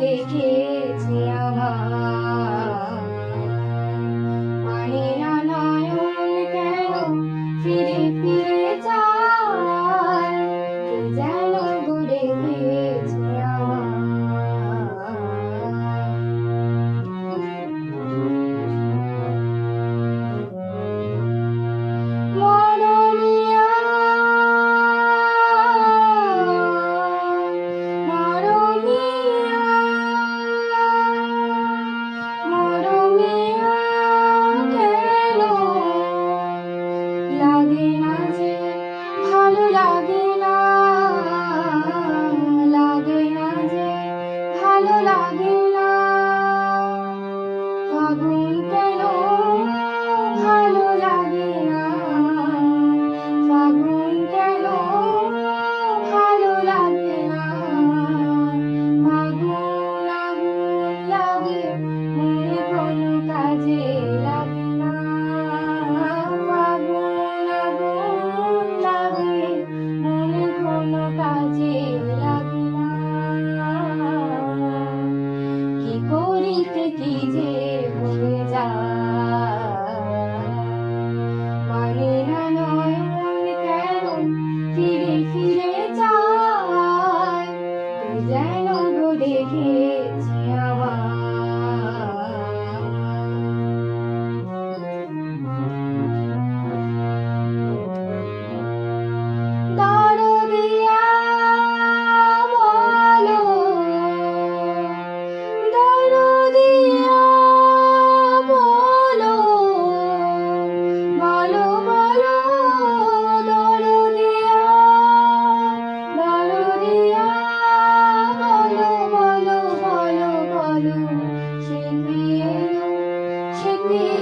দেখেছি আমার মানে না নয়ন কেন ফিরে ফিরে ভালো লাগে না ফাগুন কি যে হয়ে যায়। me.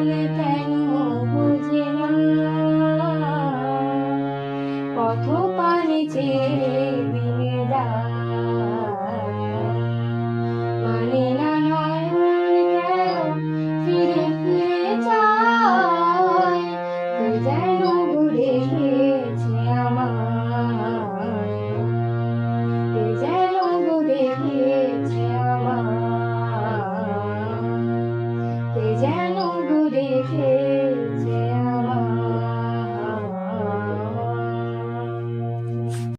বলে কেন বোঝে না। পথ পানি চেয়ে দিনে মানে না হয় কেন ফিরে ফিরে যায় যেন ঘুরে